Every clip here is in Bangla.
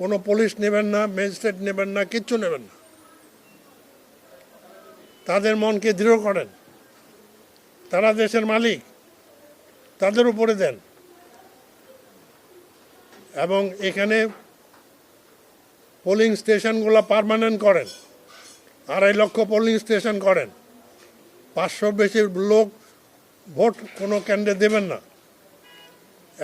কোনো পুলিশ নেবেন না, ম্যাজিস্ট্রেট নেবেন না, কিচ্ছু নেবেন না। তাদের মনকে দৃঢ় করেন। তারা দেশের মালিক। তাদের উপরে দেন। এবং এখানে পোলিং স্টেশনগুলো পার্মানেন্ট করেন। আড়াই লক্ষ পোলিং স্টেশন করেন। পাঁচশো বেশি লোক ভোট কোনো কেন্দ্রে দেবেন না।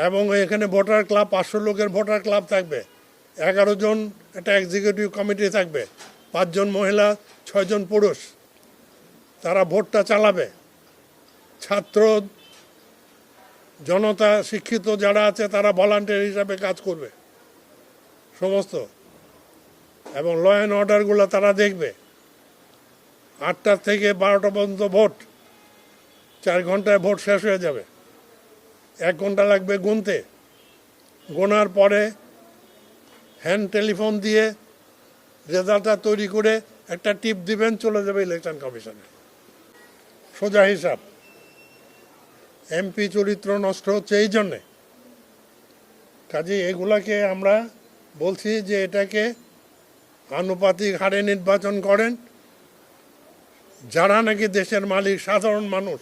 এবং এখানে ভোটার ক্লাব, পাঁচশো লোকের ভোটার ক্লাব থাকবে। এগারো জন একটা এক্সিকিউটিভ কমিটি থাকবে পাঁচজন মহিলা ছয়জন পুরুষ। তারা ভোটটা চালাবে। ছাত্র, জনতা, শিক্ষিত যারা আছে, তারা ভলান্টিয়ার হিসাবে কাজ করবে। সমস্ত। এবং ল অ্যান্ড অর্ডারগুলো তারা দেখবে। আটটা থেকে বারোটা পর্যন্ত ভোট। চার ঘন্টায় ভোট শেষ হয়ে যাবে। এক ঘণ্টা লাগবে গুনতে। গোনার পরে হ্যান্ড টেলিফোন দিয়ে রেজাল্টটা তৈরি করে একটা টিপ দিবেন, চলে যাবে ইলেকশন কমিশনে। সোজা হিসাব। এমপি চরিত্র নষ্ট হচ্ছে এই জন্যে। কাজে এগুলাকে আমরা বলছি যে এটাকে আনুপাতিক হারে নির্বাচন করেন। যারা নাকি দেশের মালিক, সাধারণ মানুষ,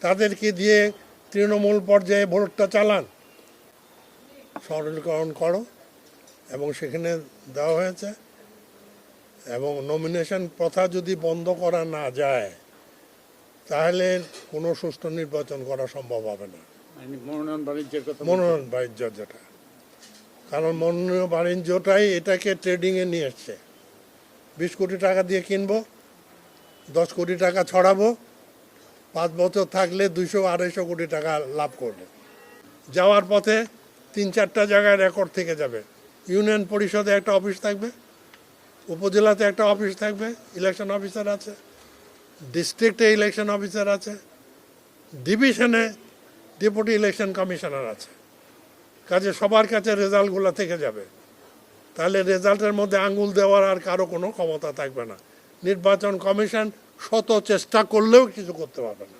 তাদেরকে দিয়ে তৃণমূল পর্যায়ে ভোটটা চালান। সরলকরণ করো। এবং সেখানে দেওয়া হয়েছে। এবং নমিনেশন প্রথা যদি বন্ধ করা না যায় তাহলে কোনো সুষ্ঠু নির্বাচন করা সম্ভব হবে না। মানে মনোনয়ন বাণিজ্যের কথা মনোনয়ন বাণিজ্য যেটা। কারণ মনোনয়ন বাণিজ্যটাই এটাকে ট্রেডিংয়ে নিয়ে এসছে। বিশ কোটি টাকা দিয়ে কিনবো দশ কোটি টাকা ছড়াবো পাঁচ বছর থাকলে দুইশো আড়াইশো কোটি টাকা লাভ করবে। যাওয়ার পথে তিন চারটা জায়গায় রেকর্ড থেকে যাবে। ইউনিয়ন পরিষদে একটা অফিস থাকবে, উপজেলাতে একটা অফিস থাকবে ইলেকশন অফিসার আছে ডিস্ট্রিক্টে ইলেকশন অফিসার আছে ডিভিশনে ডেপুটি ইলেকশন কমিশনার আছে। কাজে সবার কাছে রেজাল্টগুলো থেকে যাবে। তাহলে রেজাল্টের মধ্যে আঙ্গুল দেওয়ার আর কারও কোনো ক্ষমতা থাকবে না। নির্বাচন কমিশন শত চেষ্টা করলেও কিছু করতে পারবে না।